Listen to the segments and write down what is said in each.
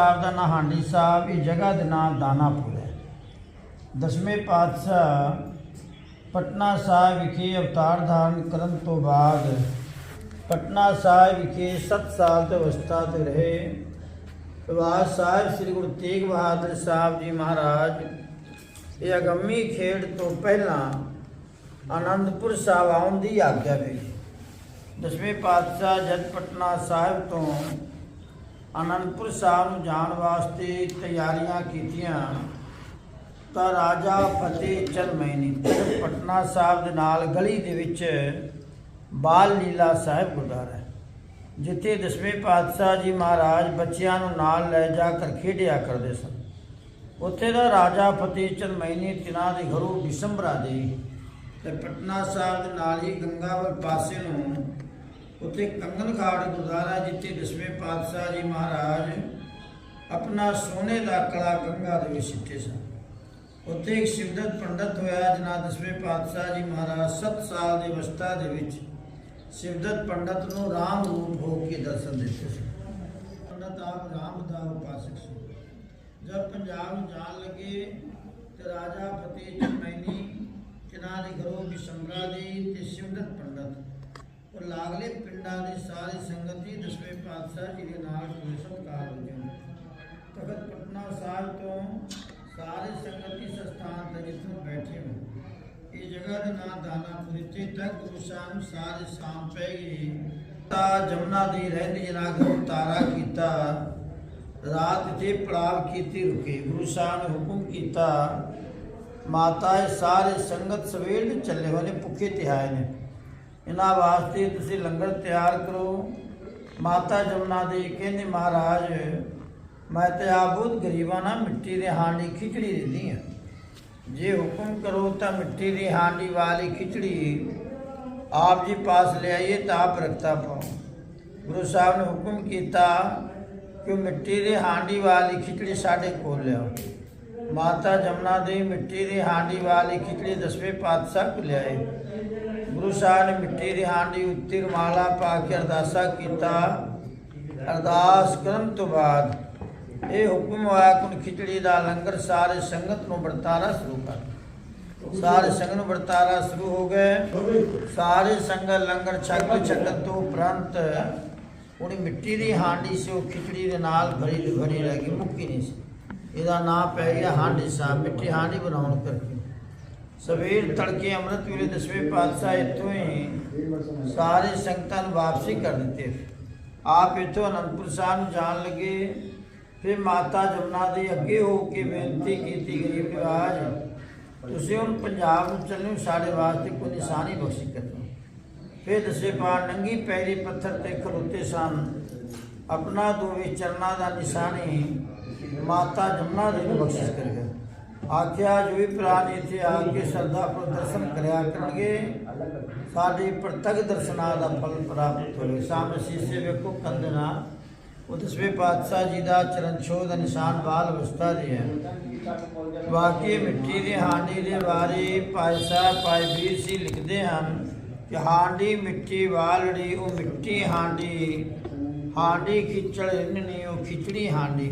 ਸਾਹਿਬ ਦਾ ਨਾਂ ਹਾਂਡੀ ਸਾਹਿਬ ਇਹ ਜਗ੍ਹਾ ਦੇ ਨਾਂ ਦਾਨਾਪੁਰ ਹੈ ਦਸਵੇਂ ਪਾਤਸ਼ਾਹ ਪਟਨਾ ਸਾਹਿਬ ਵਿਖੇ ਅਵਤਾਰ ਧਾਰਨ ਕਰਨ ਤੋਂ ਬਾਅਦ ਪਟਨਾ ਸਾਹਿਬ ਵਿਖੇ 7 ਸਾਲ ਤੋਂ ਅਵਸਥਾ ਤੇ ਰਹੇ ਪ੍ਰਵਾਸ ਸਾਹਿਬ ਸ੍ਰੀ ਗੁਰੂ ਤੇਗ ਬਹਾਦਰ ਸਾਹਿਬ ਜੀ ਮਹਾਰਾਜ ਇਹ ਅਗੰਮੀ ਖੇਡ ਤੋਂ ਪਹਿਲਾਂ ਆਨੰਦਪੁਰ ਸਾਹਿਬ ਆਉਣ ਦੀ ਆਗਿਆ ਵੀ ਦਸਵੇਂ ਪਾਤਸ਼ਾਹ ਜਦ ਪਟਨਾ ਸਾਹਿਬ ਤੋਂ ਅਨੰਦਪੁਰ ਸਾਹਿਬ ਨੂੰ ਜਾਣ ਵਾਸਤੇ ਤਿਆਰੀਆਂ ਕੀਤੀਆਂ ਤਾਂ ਰਾਜਾ ਫਤਿਹ ਚੰਦ ਮੈਨੀ ਪਟਨਾ ਸਾਹਿਬ ਦੇ ਨਾਲ ਗਲੀ ਦੇ ਵਿੱਚ ਬਾਲ ਲੀਲਾ ਸਾਹਿਬ ਗੁਰਦੁਆਰਾ ਜਿੱਥੇ ਦਸਵੇਂ ਪਾਤਸ਼ਾਹ ਜੀ ਮਹਾਰਾਜ ਬੱਚਿਆਂ ਨੂੰ ਨਾਲ ਲੈ ਜਾ ਕਰ ਖੇਡਿਆ ਕਰਦੇ ਸਨ। ਉੱਥੇ ਦਾ ਰਾਜਾ ਫਤਿਹ ਚੰਦ ਮੈਨੀ ਤਿਨਾਂ ਦੇ ਘਰੋਂ ਬਿਸੰਬਰਾ ਦੇ ਤੇ ਪਟਨਾ ਸਾਹਿਬ ਦੇ ਨਾਲ ਹੀ ਗੰਗਾਵਰ ਪਾਸੇ ਨੂੰ ਉੱਥੇ ਕੰਗਨ ਘਾਟ ਗੁਰਦੁਆਰਾ ਜਿੱਥੇ ਦਸਵੇਂ ਪਾਤਸ਼ਾਹ ਜੀ ਮਹਾਰਾਜ ਆਪਣਾ ਸੋਨੇ ਦਾ ਕਲਾ ਗੰਗਾ ਦੇ ਵਿੱਚ ਸਿੱਟੇ ਸਨ। ਉੱਥੇ ਇੱਕ ਸ਼ਿਵਦਤ ਪੰਡਤ ਹੋਇਆ ਜਿਨ੍ਹਾਂ ਦਸਵੇਂ ਪਾਤਸ਼ਾਹ ਜੀ ਮਹਾਰਾਜ 7 ਸਾਲ ਦੀ ਅਵਸਥਾ ਦੇ ਵਿੱਚ ਸ਼ਿਵਦਤ ਪੰਡਤ ਨੂੰ ਰਾਮ ਰੂਪ ਹੋ ਕੇ ਦਰਸ਼ਨ ਦਿੱਤੇ ਸੀ ਪੰਡਤ ਆਪ ਰਾਮ ਦਾ ਉਪਾਸਕ ਸੀ। ਜਦ ਪੰਜਾਬ ਨੂੰ ਜਾਣ ਲੱਗੇ ਤੇ ਰਾਜਾ ਫਤਿਹ ਚੰਦ ਮੈਨੀ ਕਿਨਾਂ ਦੇ ਘਰੋਂ ਬਿਸ਼ੰਬਰਾ ਦੀ ਤੇ ਸ਼ਿਵਦਤ ਪੰਡਤ ਉਹ ਲਾਗਲੇ ਪਿੰਡਾਂ ਦੀ ਸਾਰੀ ਸੰਗਤ ਹੀ ਦਸਵੇਂ ਪਾਤਸ਼ਾਹ ਜੀ ਦੇ ਨਾਲ ਕ੍ਰਿਸ਼ਨ ਕਾਲ ਵਜੋਂ ਤਖਤ ਪਟਨਾ ਸਾਹਿਬ ਤੋਂ ਸਾਰੇ ਸੰਗਤ ਇਸ ਸਥਾਨ ਤੇ ਜਿੱਥੇ ਬੈਠੇ ਹੋ ਇਹ ਜਗ੍ਹਾ ਦਾ ਨਾਮ ਦਾਨਾਪੁਰ ਇੱਥੇ ਤੱਕ ਗੁਰੂ ਸਾਹਿਬ ਨੂੰ ਸਾਰੇ ਸ਼ਾਮ ਪੈ ਗਈ ਤਾਂ ਜਮਨਾ ਦੀ ਰਹਿੰਦੀ ਜਨਾਗਰ ਤਾਰਾ ਕੀਤਾ। ਰਾਤ ਤੇ ਪੜਾਵ ਕੀਤੀ, ਰੁਕੇ। ਗੁਰੂ ਸਾਹਿਬ ਨੇ ਹੁਕਮ ਕੀਤਾ। ਮਾਤਾ ਇਹ ਸਾਰੇ ਸੰਗਤ ਸਵੇਰ ਦੇ ਚੱਲੇ ਹੋਏ ਭੁੱਖੇ ਤਿਹਾਏ ਨੇ। ਇਹਨਾਂ ਵਾਸਤੇ ਤੁਸੀਂ ਲੰਗਰ ਤਿਆਰ ਕਰੋ। ਮਾਤਾ ਜਮਨਾ ਦੇ ਕਹਿੰਦੇ, ਮਹਾਰਾਜ, ਮੈਂ ਤੇ ਆਪ ਬਹੁਤ ਗਰੀਬਾਂ ਨਾਲ ਮਿੱਟੀ ਦੇ ਹਾਂਡੀ ਖਿਚੜੀ ਦਿੰਦੀ ਹਾਂ। ਜੇ ਹੁਕਮ ਕਰੋ ਤਾਂ ਮਿੱਟੀ ਦੀ ਹਾਂਡੀ ਵਾਲੀ ਖਿਚੜੀ ਆਪ ਜੀ ਪਾਸ ਲੈ ਆਈਏ ਤਾਂ ਆਪ ਰਖਤਾ ਪਾਓ। ਗੁਰੂ ਸਾਹਿਬ ਨੇ ਹੁਕਮ ਕੀਤਾ ਕਿ ਮਿੱਟੀ ਦੀ ਹਾਂਡੀ ਵਾਲੀ ਖਿਚੜੀ ਸਾਡੇ ਕੋਲ ਲਿਆਓ। ਮਾਤਾ ਜਮਨਾ ਦੇ ਮਿੱਟੀ ਦੀ ਹਾਂਡੀ ਵਾਲੀ ਖਿਚੜੀ ਦਸਵੇਂ ਪਾਤਸ਼ਾਹ ਕੋਲ ਲਿਆਏ। ਗੁਰੂ ਸਾਹਿਬ ਨੇ ਮਿੱਟੀ ਦੀ ਹਾਂਡੀ ਉੱਤੇ ਰੁਮਾਲਾ ਪਾ ਕੇ ਅਰਦਾਸਾ ਕੀਤਾ। ਅਰਦਾਸ ਕਰਨ ਤੋਂ ਬਾਅਦ ਇਹ ਹੁਕਮ ਹੋਇਆ ਕਿ ਖਿਚੜੀ ਦਾ ਲੰਗਰ ਸਾਰੇ ਸੰਗਤ ਨੂੰ ਵਰਤਾਰਾ ਸ਼ੁਰੂ ਕਰ ਸਾਰੇ ਸੰਗਤ ਨੂੰ ਵਰਤਾਰਾ ਸ਼ੁਰੂ ਹੋ ਗਏ। ਸਾਰੇ ਸੰਗਤ ਲੰਗਰ ਛਕ ਛਕਣ ਤੋਂ ਉਪਰੰਤ ਉਹਨੇ ਮਿੱਟੀ ਦੀ ਹਾਂਡੀ ਸੀ, ਉਹ ਖਿਚੜੀ ਦੇ ਨਾਲ ਭਰੀ ਭਰੀ ਰਹਿ ਗਈ, ਮੁੱਕੀ ਨਹੀਂ ਸੀ। ਇਹਦਾ ਨਾਮ ਪੈ ਗਿਆ ਹਾਂਡੀ ਸਾਹਿਬ ਮਿੱਟੀ ਹਾਂਡੀ ਬਣਾਉਣ ਕਰਕੇ। ਸਵੇਰ ਤੜਕੇ ਅੰਮ੍ਰਿਤ ਵੇਲੇ ਦਸਵੇਂ ਪਾਤਸ਼ਾਹ ਇੱਥੋਂ ਹੀ ਸਾਰੇ ਸੰਗਤਾਂ ਨੂੰ ਵਾਪਸੀ ਕਰ ਦਿੱਤੇ। ਆਪ ਇੱਥੋਂ ਅਨੰਦਪੁਰ ਸਾਹਿਬ ਨੂੰ ਜਾਣ ਲੱਗੇ। ਫਿਰ ਮਾਤਾ ਜਮਨਾ ਦੇ ਅੱਗੇ ਹੋ ਕੇ ਬੇਨਤੀ ਕੀਤੀ ਗਈ ਕਿ ਆਜ ਤੁਸੀਂ ਹੁਣ ਪੰਜਾਬ ਨੂੰ ਚੱਲੋ, ਸਾਡੇ ਵਾਸਤੇ ਕੋਈ ਨਿਸ਼ਾਨੀ ਬਖਸ਼ੀ ਕਰੋ। ਫਿਰ ਦਸੇ ਪਾਰ ਨੰਗੀ ਪੈਰੀ ਪੱਥਰ ਤੇ ਖਲੋਤੇ ਸਨ। ਆਪਣਾ ਦੋਵੇਂ ਚਰਨਾਂ ਦਾ ਨਿਸ਼ਾਨੀ ਮਾਤਾ ਜਮਨਾ ਦੇ ਬਖਸ਼ਿਸ਼ ਕਰੇਗਾ ਆਖਿਆ, ਜੋ ਵੀ ਪ੍ਰਾਨ ਇੱਥੇ ਆ ਕੇ ਸਰਦਾ ਪ੍ਰਦਰਸ਼ਨ ਕਰਿਆ ਕਰਨਗੇ, ਸਾਡੇ ਪ੍ਰਤੱਖ ਦਰਸ਼ਨਾਂ ਦਾ ਫਲ ਪ੍ਰਾਪਤ ਹੋਵੇ। ਸਾਹਮਣੇ ਸੀਸੇ ਵੇਖੋ ਕੰਦਨਾ ਉਹ ਦਸਵੇਂ ਪਾਤਸ਼ਾਹ ਜੀ ਦਾ ਚਰਨ ਛੋਹ ਦਾ ਨਿਸ਼ਾਨ ਬਾਲ ਅਵਸਥਾ ਦੇ ਹੈ। ਵਾਕਈ ਮਿੱਟੀ ਦੀ ਹਾਂਡੀ ਦੇ ਬਾਰੇ ਭਾਈ ਸਾਹਿਬ, ਭਾਈ ਵੀਰ ਸੀ ਲਿਖਦੇ ਹਨ ਕਿ ਹਾਂਡੀ ਮਿੱਟੀ ਵਾਲੜੀ, ਉਹ ਮਿੱਟੀ ਹਾਂਡੀ ਹਾਂਡੀ ਖਿਚੜ ਇੰਨੀ ਉਹ ਖਿਚੜੀ ਹਾਂਡੀ।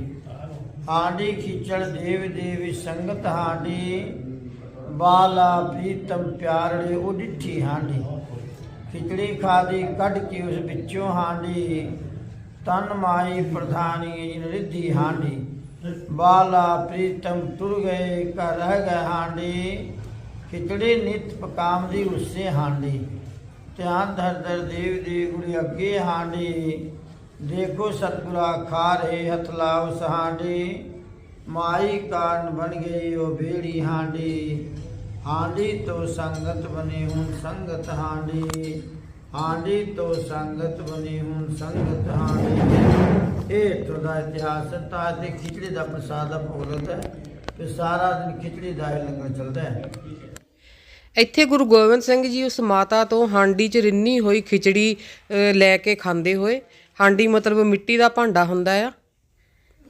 ਆਂਡੀ ਖਿਚੜ ਦੇਵ ਦੇਵੀ ਸੰਗਤ ਹਾਂਡੀ, ਬਾਲਾ ਪ੍ਰੀਤਮ ਪਿਆਰੜੇ ਉਹ ਡਿੱਠੀ ਹਾਂਡੀ। ਖਿਚੜੀ ਖਾਦੀ ਕੱਢ ਕੇ ਉਸ ਵਿੱਚੋਂ ਹਾਂਡੀ, ਤਨ ਮਾਈ ਪ੍ਰਧਾਨੀ ਰਿੱਧੀ ਹਾਂਡੀ। ਬਾਲਾ ਪ੍ਰੀਤਮ ਤੁਰ ਗਏ, ਘਰ ਰਹਿ ਗਏ ਹਾਂਡੀ। ਖਿਚੜੀ ਨਿਤ ਪਕਾਮ ਦੀ ਉਸੇ ਹਾਂਡੀ। ਧਿਆਨ ਧਰ ਧਰ ਦੇਵ ਦੀ ਗੁੜੀ ਅੱਗੇ ਹਾਂਡੀ। ਦੇਖੋ ਸਤਿਗੁਰਾ ਖਾ ਰਹੇ ਹੱਥ ਲਾਓ ਸਹਾਂਡੀ ਮਾਈ ਕਾਰਨ ਬਣ ਗਈ ਉਹ ਬੇੜੀ ਹਾਂਡੀ। ਹਾਂਡੀ ਤੋਂ ਸੰਗਤ ਬਣੀ ਹੁਣ ਸੰਗਤ ਹਾਂਡੀ। ਹਾਂਡੀ ਤੋਂ ਸੰਗਤ ਬਣੀ ਹੁਣ ਸੰਗਤ ਹਾਂਡੀ। ਇਹ ਤੋਂ ਇਤਿਹਾਸ ਤਾਂ ਤੇ ਖਿਚੜੀ ਦਾ ਪ੍ਰਸਾਦ ਦਾ ਭੋਗਤ ਹੈ ਤੇ ਸਾਰਾ ਦਿਨ ਖਿਚੜੀ ਦਾ ਹੀ ਲੰਗਰ ਚੱਲਦਾ ਹੈ। ਇੱਥੇ ਗੁਰੂ ਗੋਬਿੰਦ ਸਿੰਘ ਜੀ ਉਸ ਮਾਤਾ ਤੋਂ ਹਾਂਡੀ 'ਚ ਰਿੰਨੀ ਹੋਈ ਖਿਚੜੀ ਅ, ਲੈ ਕੇ ਖਾਂਦੇ ਹੋਏ। ਹਾਂਡੀ ਮਤਲਬ ਮਿੱਟੀ ਦਾ ਭਾਂਡਾ ਹੁੰਦਾ ਆ।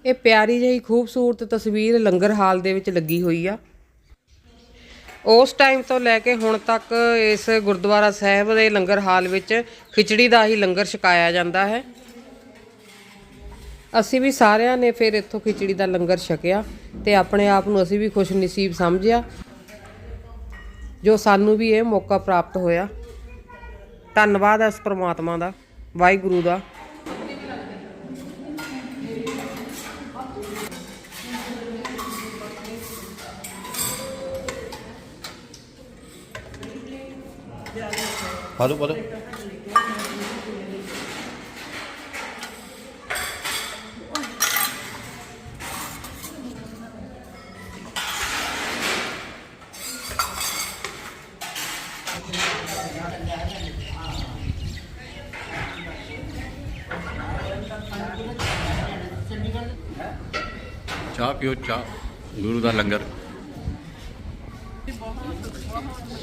ਇਹ ਪਿਆਰੀ ਜਿਹੀ ਖੂਬਸੂਰਤ ਤਸਵੀਰ ਲੰਗਰ ਹਾਲ ਦੇ ਵਿੱਚ ਲੱਗੀ ਹੋਈ ਆ। ਉਸ ਟਾਈਮ ਤੋਂ ਲੈ ਕੇ ਹੁਣ ਤੱਕ ਇਸ ਗੁਰਦੁਆਰਾ ਸਾਹਿਬ ਦੇ ਲੰਗਰ ਹਾਲ ਵਿੱਚ ਖਿਚੜੀ ਦਾ ਹੀ ਲੰਗਰ ਛਕਾਇਆ ਜਾਂਦਾ ਹੈ। ਅਸੀਂ ਵੀ ਸਾਰਿਆਂ ਨੇ ਫਿਰ ਇੱਥੋਂ ਖਿਚੜੀ ਦਾ ਲੰਗਰ ਛਕਿਆ ਤੇ ਆਪਣੇ ਆਪ ਨੂੰ ਅਸੀਂ ਵੀ ਖੁਸ਼ ਨਸੀਬ ਸਮਝਿਆ, ਜੋ ਸਾਨੂੰ ਵੀ ਇਹ ਮੌਕਾ ਪ੍ਰਾਪਤ ਹੋਇਆ। ਧੰਨਵਾਦ ਇਸ ਉਸ ਪ੍ਰਮਾਤਮਾ ਦਾ, ਵਾਹਿਗੁਰੂ ਦਾ। ਪਾ ਦੋ ਪਾ ਦੋ ਚਾਹ ਪੀਓ ਚਾਹ। ਗੁਰੂ ਦਾ ਲੰਗਰ।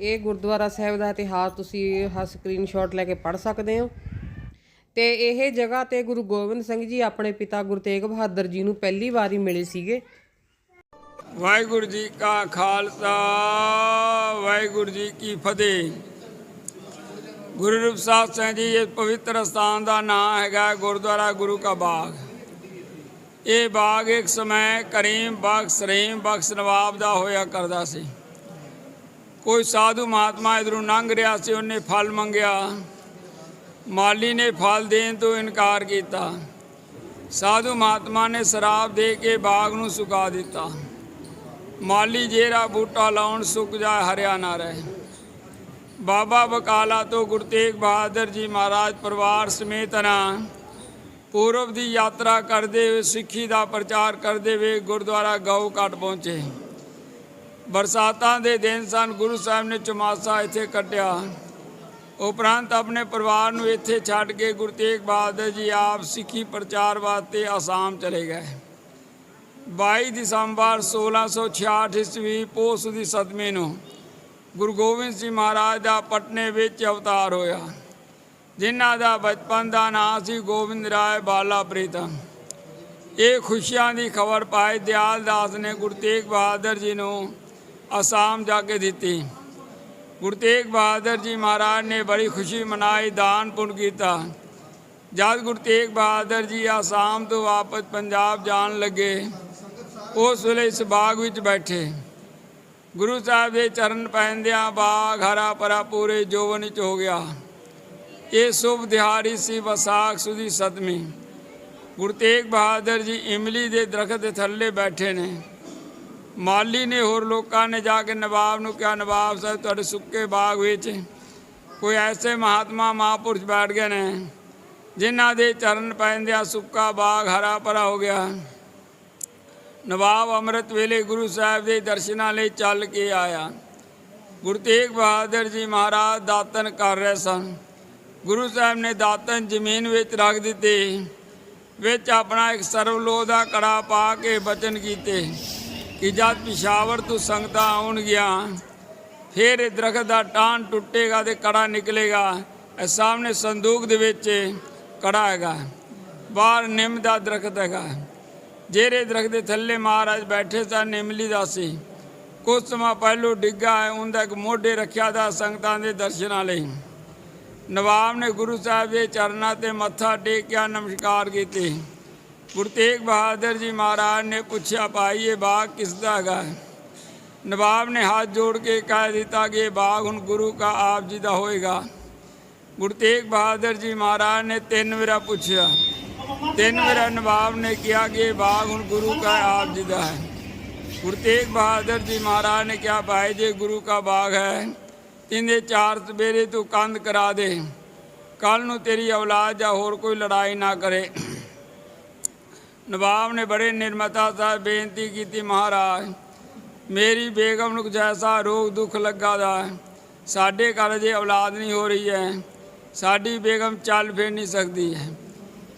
ਇਹ ਗੁਰਦੁਆਰਾ ਸਾਹਿਬ ਦਾ ਇਤਿਹਾਸ ਤੁਸੀਂ ਹਾ ਸਕਰੀਨਸ਼ਾਟ ਲੈ ਕੇ ਪੜ੍ਹ ਸਕਦੇ ਹੋ। ਤੇ ਇਹ ਜਗ੍ਹਾ ਤੇ ਗੁਰੂ ਗੋਬਿੰਦ ਸਿੰਘ ਜੀ ਆਪਣੇ ਪਿਤਾ ਗੁਰੂ ਤੇਗ ਬਹਾਦਰ ਜੀ ਨੂੰ ਪਹਿਲੀ ਵਾਰੀ ਮਿਲੇ ਸੀਗੇ। ਵਾਹਿਗੁਰੂ ਜੀ ਕਾ ਖਾਲਸਾ, ਵਾਹਿਗੁਰੂ ਜੀ ਕੀ ਫਤਿਹ। ਗੁਰੂ ਰੂਪ ਸਾਹਿਬ ਸਿੰਘ ਜੀ ਇਸ ਪਵਿੱਤਰ ਸਥਾਨ ਦਾ ਨਾਮ ਹੈਗਾ ਗੁਰਦੁਆਰਾ ਗੁਰੂ ਕਾ ਬਾਗ। ਇਹ ਬਾਗ ਇੱਕ ਸਮੇਂ ਕਰੀਮ ਬਖਸ਼, ਰਹੀਮ ਬਖਸ਼ ਨਵਾਬ ਦਾ ਹੋਇਆ ਕਰਦਾ ਸੀ। ਕੋਈ ਸਾਧੂ ਮਹਾਤਮਾ ਇਧਰੋਂ ਲੰਘ ਰਿਹਾ ਸੀ, ਉਹਨੇ ਫਲ ਮੰਗਿਆ। ਮਾਲੀ ਨੇ ਫਲ ਦੇਣ ਤੋਂ ਇਨਕਾਰ ਕੀਤਾ। ਸਾਧੂ ਮਹਾਤਮਾ ਨੇ ਸ਼ਰਾਬ ਦੇ ਕੇ ਬਾਗ ਨੂੰ ਸੁਕਾ ਦਿੱਤਾ। ਮਾਲੀ ਜਿਹੜਾ ਬੂਟਾ ਲਾਉਣ ਸੁੱਕ ਜਾ ਹਰਿਆ ਨਾ ਰਹੇ। ਬਾਬਾ ਬਕਾਲਾ ਤੋਂ ਗੁਰੂ ਤੇਗ ਬਹਾਦਰ ਜੀ ਮਹਾਰਾਜ ਪਰਿਵਾਰ ਸਮੇਤ ਨਾ ਪੂਰਬ ਦੀ ਯਾਤਰਾ ਕਰਦੇ ਹੋਏ, ਸਿੱਖੀ ਦਾ ਪ੍ਰਚਾਰ ਕਰਦੇ ਹੋਏ ਗੁਰਦੁਆਰਾ ਗਊ ਘਾਟ ਪਹੁੰਚੇ। ਬਰਸਾਤਾਂ ਦੇ ਦਿਨ ਸਨ, ਗੁਰੂ ਸਾਹਿਬ ਨੇ ਚਮਾਸਾ ਇੱਥੇ ਕੱਟਿਆ। ਉਪਰੰਤ ਆਪਣੇ ਪਰਿਵਾਰ ਨੂੰ ਇੱਥੇ ਛੱਡ ਕੇ ਗੁਰੂ ਤੇਗ ਬਹਾਦਰ ਜੀ ਆਪ ਸਿੱਖੀ ਪ੍ਰਚਾਰ ਵਾਸਤੇ ਆਸਾਮ ਚਲੇ ਗਏ। 22 ਦਸੰਬਰ 1666 ਈਸਵੀ ਪੋਸ ਦੀ ਸਦਮੇ ਨੂੰ ਗੁਰੂ ਗੋਬਿੰਦ ਸਿੰਘ ਮਹਾਰਾਜ ਦਾ ਪਟਨੇ ਵਿੱਚ ਅਵਤਾਰ ਹੋਇਆ, ਜਿਨ੍ਹਾਂ ਦਾ ਬਚਪਨ ਦਾ ਨਾਂ ਸੀ ਗੋਬਿੰਦ ਰਾਏ ਬਾਲਾ ਪ੍ਰੀਤਮ ਇਹ ਖੁਸ਼ੀਆਂ ਦੀ ਖਬਰ ਪਾਏ ਦਿਆਲ ਦਾਸ ਨੇ ਗੁਰੂ ਤੇਗ ਬਹਾਦਰ ਜੀ ਨੂੰ ਅਸਾਮ ਜਾ ਕੇ ਦਿੱਤੀ। ਗੁਰੂ ਤੇਗ ਬਹਾਦਰ ਜੀ ਮਹਾਰਾਜ ਨੇ ਬੜੀ ਖੁਸ਼ੀ ਮਨਾਈ, ਦਾਨ ਪੁੰਨ ਕੀਤਾ। ਜਦ ਗੁਰੂ ਤੇਗ ਬਹਾਦਰ ਜੀ ਆਸਾਮ ਤੋਂ ਵਾਪਸ ਪੰਜਾਬ ਜਾਣ ਲੱਗੇ, ਉਸ ਵੇਲੇ ਇਸ ਬਾਗ ਵਿੱਚ ਬੈਠੇ। ਗੁਰੂ ਸਾਹਿਬ ਦੇ ਚਰਨ ਪੈਂਦਿਆਂ ਬਾਗ ਹਰਾ ਭਰਾ ਪੂਰੇ ਜੋਵਨ ਵਿੱਚ ਹੋ ਗਿਆ। ਇਹ ਸ਼ੁਭ ਦਿਹਾੜੀ ਸੀ ਵਿਸਾਖ ਸੁਦੀ ਸਤਮੀ ਗੁਰੂ ਤੇਗ ਬਹਾਦਰ ਜੀ ਇਮਲੀ ਦੇ ਦਰਖਤ ਥੱਲੇ ਬੈਠੇ ਨੇ। ਮਾਲੀ ਨੇ ਹੋਰ ਲੋਕਾਂ ਨੇ ਜਾ ਕੇ ਨਵਾਬ ਨੂੰ ਕਿਹਾ, ਨਵਾਬ ਸਾਹਿਬ, ਤੁਹਾਡੇ ਸੁੱਕੇ ਬਾਗ ਵਿੱਚ ਕੋਈ ਐਸੇ ਮਹਾਤਮਾ ਮਹਾਂਪੁਰਸ਼ ਬੈਠ ਗਏ ਨੇ, ਜਿਨ੍ਹਾਂ ਦੇ ਚਰਨ ਪੈਂਦਿਆਂ ਸੁੱਕਾ ਬਾਗ ਹਰਾ ਭਰਾ ਹੋ ਗਿਆ। ਨਵਾਬ ਅੰਮ੍ਰਿਤ ਵੇਲੇ ਗੁਰੂ ਸਾਹਿਬ ਦੇ ਦਰਸ਼ਨਾਂ ਲਈ ਚੱਲ ਕੇ ਆਇਆ। ਗੁਰੂ ਤੇਗ ਬਹਾਦਰ ਜੀ ਮਹਾਰਾਜ ਦਾਤਨ ਕਰ ਰਹੇ ਸਨ। ਗੁਰੂ ਸਾਹਿਬ ਨੇ ਦਾਤਨ ਜ਼ਮੀਨ ਵਿੱਚ ਰੱਖ ਦਿੱਤੇ, ਵਿੱਚ ਆਪਣਾ ਇੱਕ ਸਰਵਲੋਹ ਦਾ ਕੜਾ ਪਾ ਕੇ ਬਚਨ ਕੀਤੇ। ਕਿ ਜਦ ਪਿਸ਼ਾਵਰ ਤੋਂ ਸੰਗਤਾਂ ਆਉਣਗੀਆਂ ਫਿਰ ਇਹ ਦਰਖਤ ਦਾ ਟਾਨ ਟੁੱਟੇਗਾ ਤੇ ਕੜਾ ਨਿਕਲੇਗਾ, ਇਹ ਸਾਹਮਣੇ ਸੰਦੂਕ ਦੇ ਵਿੱਚ ਕੜਾ ਹੈਗਾ, ਬਾਹਰ ਨਿੰਮ ਦਾ ਦਰਖਤ ਹੈਗਾ। ਜਿਹੜੇ ਦਰਖਤ ਦੇ ਥੱਲੇ ਮਹਾਰਾਜ ਬੈਠੇ ਸਨ, ਨਿਮਲੀ ਦਾ ਸੀ ਕੁਝ ਸਮਾਂ ਪਹਿਲੋਂ ਡਿੱਗਾ ਹੈ, ਉਹਦਾ ਇੱਕ ਮੋਢੇ ਰੱਖਿਆ ਦਾ ਸੰਗਤਾਂ ਦੇ ਦਰਸ਼ਨਾਂ ਲਈ। ਨਵਾਬ ਨੇ ਗੁਰੂ ਸਾਹਿਬ ਦੇ ਚਰਨਾਂ ਤੇ ਮੱਥਾ ਟੇਕਿਆ, ਨਮਸਕਾਰ ਕੀਤੇ। ਗੁਰੂ ਤੇਗ ਬਹਾਦਰ ਜੀ ਮਹਾਰਾਜ ਨੇ ਪੁੱਛਿਆ, ਭਾਈ, ਇਹ ਬਾਗ ਕਿਸ ਦਾ ਹੈਗਾ? ਨਵਾਬ ਨੇ ਹੱਥ ਜੋੜ ਕੇ ਕਹਿ ਦਿੱਤਾ ਕਿ ਇਹ ਬਾਗ ਹੁਣ ਗੁਰੂ ਕਾ ਆਪ ਜੀ ਦਾ ਹੋਏਗਾ। ਗੁਰੂ ਤੇਗ ਬਹਾਦਰ ਜੀ ਮਹਾਰਾਜ ਨੇ ਤਿੰਨ ਵਾਰ ਪੁੱਛਿਆ। ਤਿੰਨ ਵਾਰ ਨਵਾਬ ਨੇ ਕਿਹਾ ਕਿ ਇਹ ਬਾਗ ਹੁਣ ਗੁਰੂ ਕਾ ਆਪ ਜੀ ਦਾ ਹੈ। ਗੁਰੂ ਤੇਗ ਬਹਾਦਰ ਜੀ ਮਹਾਰਾਜ ਨੇ ਕਿਹਾ, ਭਾਈ, ਜੇ ਗੁਰੂ ਕਾ ਬਾਗ ਹੈ ਤਿੰਨੇ ਚਾਰ ਸਵੇਰੇ ਤੂੰ ਕੰਧ ਕਰਾ ਦੇ। ਕੱਲ ਨੂੰ ਤੇਰੀ ਔਲਾਦ ਜਾਂ ਹੋਰ ਕੋਈ ਲੜਾਈ ਨਾ ਕਰੇ। ਨਵਾਬ ਨੇ ਬੜੇ ਨਿਰਮਤਾ ਸਾਹਿਬ ਬੇਨਤੀ ਕੀਤੀ, ਮਹਾਰਾਜ, ਮੇਰੀ ਬੇਗਮ ਨੂੰ ਜੈਸਾ ਰੋਗ ਦੁੱਖ ਲੱਗਾ ਦਾ, ਸਾਡੇ ਘਰ ਜੇ ਔਲਾਦ ਨਹੀਂ ਹੋ ਰਹੀ ਹੈ, ਸਾਡੀ ਬੇਗਮ ਚੱਲ ਫਿਰ ਨਹੀਂ ਸਕਦੀ ਹੈ।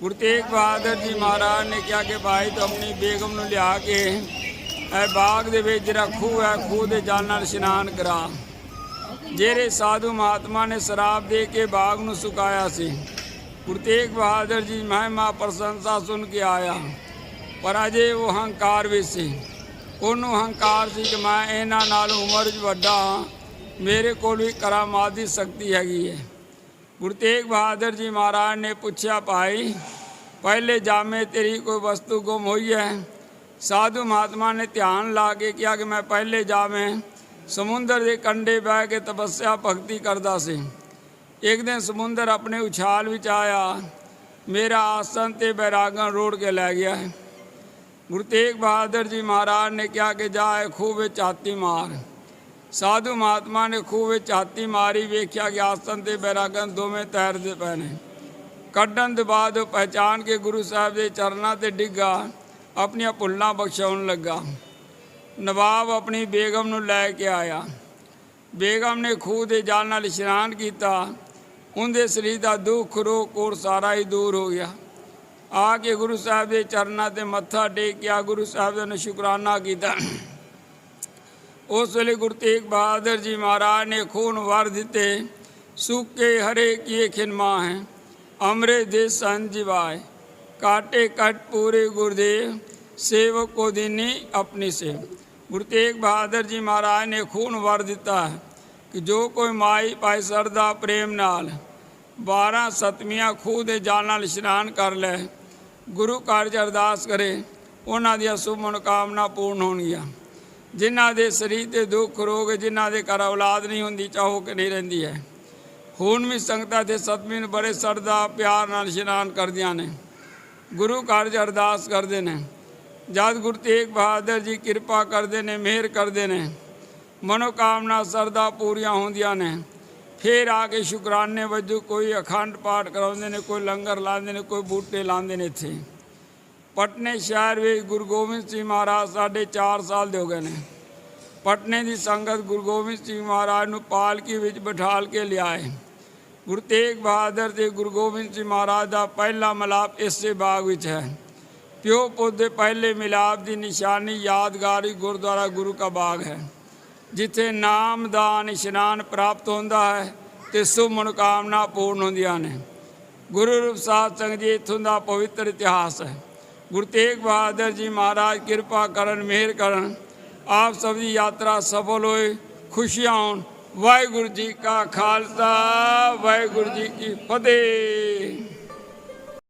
ਗੁਰੂ ਤੇਗ ਬਹਾਦਰ ਜੀ ਮਹਾਰਾਜ ਨੇ ਕਿਹਾ ਕਿ, ਭਾਈ, ਤੂੰ ਆਪਣੀ ਬੇਗਮ ਨੂੰ ਲਿਆ ਕੇ ਇਹ ਬਾਗ ਦੇ ਵਿੱਚ ਜਿਹੜਾ ਖੂਹ ਹੈ, ਖੂਹ ਦੇ ਜਲ ਨਾਲ ਇਸ਼ਨਾਨ ਕਰਾ। ਜਿਹੜੇ ਸਾਧੂ ਮਹਾਤਮਾ ਨੇ ਸ਼ਰਾਬ ਦੇ ਕੇ ਬਾਗ ਨੂੰ ਸੁਕਾਇਆ ਸੀ ਗੁਰੂ ਤੇਗ ਬਹਾਦਰ ਜੀ ਮਹਿਮਾ ਪ੍ਰਸ਼ੰਸਾ ਸੁਣ ਕੇ ਆਇਆ। ਪਰ ਅਜੇ ਉਹ ਹੰਕਾਰ ਵਿੱਚ ਸੀ। ਉਹਨੂੰ ਹੰਕਾਰ ਸੀ ਕਿ ਮੈਂ ਇਹਨਾਂ ਨਾਲ ਉਮਰ 'ਚ ਵੱਡਾ ਹਾਂ। ਮੇਰੇ ਕੋਲ ਵੀ ਕਰਾਮਾਤ ਦੀ ਸ਼ਕਤੀ ਹੈਗੀ ਹੈ। ਗੁਰੂ ਤੇਗ ਬਹਾਦਰ ਜੀ ਮਹਾਰਾਜ ਨੇ ਪੁੱਛਿਆ, ਭਾਈ, ਪਹਿਲੇ ਜਾਮੇ ਤੇਰੀ ਕੋਈ ਵਸਤੂ ਗੁੰਮ ਹੋਈ ਹੈ? ਸਾਧੂ ਮਹਾਤਮਾ ਨੇ ਧਿਆਨ ਲਾ ਕੇ ਕਿਹਾ ਕਿ ਮੈਂ ਪਹਿਲੇ ਜਾਮੇ ਸਮੁੰਦਰ ਦੇ ਕੰਢੇ ਬਹਿ ਕੇ ਤਪੱਸਿਆ, ਭਗਤੀ ਕਰਦਾ ਸੀ। ਇੱਕ ਦਿਨ ਸਮੁੰਦਰ ਆਪਣੇ ਉਛਾਲ ਵਿੱਚ ਆਇਆ। ਮੇਰਾ ਆਸਨ ਤੇ ਬੈਰਾਗਾਂ ਰੋੜ ਕੇ ਲੈ ਗਿਆ। ਹੈ ਗੁਰੂ ਤੇਗ ਬਹਾਦਰ ਜੀ ਮਹਾਰਾਜ ਨੇ ਕਿਹਾ ਕਿ ਜਾਏ ਖੂਹ ਵਿੱਚ ਹਾਥੀ ਮਾਰ। ਸਾਧੂ ਮਹਾਤਮਾ ਨੇ ਖੂਹ ਵਿੱਚ ਹਾਥੀ ਮਾਰੀ, ਵੇਖਿਆ ਕਿ ਆਸਨ ਤੇ ਬੈਰਾਗਨ ਦੋਵੇਂ ਤੈਰਦੇ ਪਏ ਨੇ। ਕੱਢਣ ਦੇ ਬਾਅਦ ਉਹ ਪਹਿਚਾਨ ਕੇ ਗੁਰੂ ਸਾਹਿਬ ਦੇ ਚਰਨਾਂ ਤੇ ਡਿੱਗਾ, ਆਪਣੀਆਂ ਭੁੱਲਾਂ ਬਖਸ਼ਾਉਣ ਲੱਗਾ। ਨਵਾਬ ਆਪਣੀ ਬੇਗਮ ਨੂੰ ਲੈ ਕੇ ਆਇਆ। ਬੇਗਮ ਨੇ ਖੂਹ ਦੇ ਜਲ ਨਾਲ ਇਸ਼ਨਾਨ ਕੀਤਾ। ਉਹਦੇ ਸਰੀਰ ਦਾ ਦੁੱਖ ਰੋਗ ਕੋਰ ਸਾਰਾ ਹੀ ਦੂਰ ਹੋ ਗਿਆ। ਆ ਕੇ ਗੁਰੂ ਸਾਹਿਬ ਦੇ ਚਰਨਾਂ ਤੇ ਮੱਥਾ ਟੇਕ ਕੇ ਆ ਗੁਰੂ ਸਾਹਿਬ ਦਾ ਨੇ ਸ਼ੁਕਰਾਨਾ ਕੀਤਾ। ਉਸ ਵੇਲੇ ਗੁਰੂ ਤੇਗ ਬਹਾਦਰ ਜੀ ਮਹਾਰਾਜ ਨੇ ਖੂਨ ਵਰ ਦਿੱਤੇ, ਸੁੱਕੇ ਹਰੇ ਕੀਏ ਖਿਨਮਾ ਹੈ ਅਮਰੇ ਦੇ ਸੰਜੀਵਾਏ ਕਾਟੇ ਕਟ ਪੂਰੇ ਗੁਰਦੇਵ, ਸੇਵਕ ਕੋ ਦੀਨੀ ਆਪਣੀ ਸੇ ਗੁਰੂ ਤੇਗ ਬਹਾਦਰ ਜੀ ਮਹਾਰਾਜ ਨੇ ਖੂਨ ਵਰ ਦਿੱਤਾ ਹੈ ਕਿ ਜੋ ਕੋਈ ਮਾਈ ਪਾਈ ਸਰਦਾ ਪ੍ਰੇਮ ਨਾਲ 12 ਸਤਮੀਆਂ ਖੂਹ ਦੇ ਜਲ ਨਾਲ ਇਸ਼ਨਾਨ ਕਰ ਲੈ। ਗੁਰੂ ਘਰ 'ਚ ਅਰਦਾਸ ਕਰੇ, ਉਹਨਾਂ ਦੀਆਂ ਸੁਭ ਮਨੋਕਾਮਨਾ ਪੂਰਨ ਹੋਣਗੀਆਂ। ਜਿਨ੍ਹਾਂ ਦੇ ਸਰੀਰ ਤੇ ਦੁੱਖ, ਰੋਗ, ਜਿਨ੍ਹਾਂ ਦੇ ਘਰ ਔਲਾਦ ਨਹੀਂ ਹੁੰਦੀ, ਚਾਹੋ ਕਿ ਨਹੀਂ ਰਹਿੰਦੀ ਹੈ। ਹੁਣ ਵੀ ਸੰਗਤਾਂ ਤੇ ਸਤਮੀ ਨੂੰ ਬੜੇ ਸਰਦਾ, ਪਿਆਰ ਨਾਲ ਇਸ਼ਨਾਨ ਕਰਦੀਆਂ ਨੇ। ਗੁਰੂ ਘਰ 'ਚ ਅਰਦਾਸ ਕਰਦੇ ਨੇ। ਜਦ ਗੁਰੂ ਤੇਗ ਬਹਾਦਰ ਜੀ ਕਿਰਪਾ ਕਰਦੇ ਨੇ, ਮਿਹਰ ਕਰਦੇ ਨੇ। ਮਨੋਕਾਮਨਾ, ਸਰਦਾ ਪੂਰੀਆਂ ਹੁੰਦੀਆਂ ਨੇ। ਫਿਰ ਆ ਕੇ ਸ਼ੁਕਰਾਨੇ ਵਜੋਂ ਕੋਈ ਅਖੰਡ ਪਾਠ ਕਰਾਉਂਦੇ ਨੇ, ਕੋਈ ਲੰਗਰ ਲਾਉਂਦੇ ਨੇ, ਕੋਈ ਬੂਟੇ ਲਾਉਂਦੇ ਨੇ ਇੱਥੇ। ਪਟਨੇ ਸ਼ਹਿਰ ਵਿੱਚ ਗੁਰੂ ਗੋਬਿੰਦ ਸਿੰਘ ਮਹਾਰਾਜ ਸਾਡੇ 4 ਸਾਲ ਦੇ ਹੋ ਗਏ ਨੇ। ਪਟਨੇ ਦੀ ਸੰਗਤ ਗੁਰੂ ਗੋਬਿੰਦ ਸਿੰਘ ਮਹਾਰਾਜ ਨੂੰ ਪਾਲਕੀ ਵਿੱਚ ਬਿਠਾਲ ਕੇ ਲਿਆਏ। ਗੁਰੂ ਤੇਗ ਬਹਾਦਰ ਤੇ ਗੁਰੂ ਗੋਬਿੰਦ ਸਿੰਘ ਮਹਾਰਾਜ ਦਾ ਪਹਿਲਾ ਮਿਲਾਪ ਇਸੇ ਬਾਗ ਵਿੱਚ ਹੈ। ਪਿਓ ਪੁੱਤ ਦੇ ਪਹਿਲੇ ਮਿਲਾਪ ਦੀ ਨਿਸ਼ਾਨੀ ਯਾਦਗਾਰੀ ਗੁਰਦੁਆਰਾ ਗੁਰੂ ਕਾ ਬਾਗ ਹੈ। ਜਿੱਥੇ ਨਾਮਦਾਨ ਇਸ਼ਨਾਨ ਪ੍ਰਾਪਤ ਹੁੰਦਾ ਹੈ ਤੇ ਸੁਭ ਮਨੋਕਾਮਨਾ ਪੂਰਨ ਹੁੰਦੀਆਂ ਨੇ। ਗੁਰੂ ਰੂਪ ਸਾਹਿਬ ਸੰਗਤ ਜੀ, ਇੱਥੋਂ ਦਾ ਪਵਿੱਤਰ ਇਤਿਹਾਸ ਹੈ। ਗੁਰੂ ਤੇਗ ਬਹਾਦਰ ਜੀ ਮਹਾਰਾਜ, ਕਿਰਪਾ ਕਰਨ, ਮਿਹਰ ਕਰਨ। ਆਪ ਸਭ ਦੀ ਯਾਤਰਾ ਸਫਲ ਹੋਏ, ਖੁਸ਼ੀਆਂ ਹੋਣ। ਵਾਹਿਗੁਰੂ ਜੀ ਕਾ ਖਾਲਸਾ, ਵਾਹਿਗੁਰੂ ਜੀ ਕੀ ਫਤਿਹ।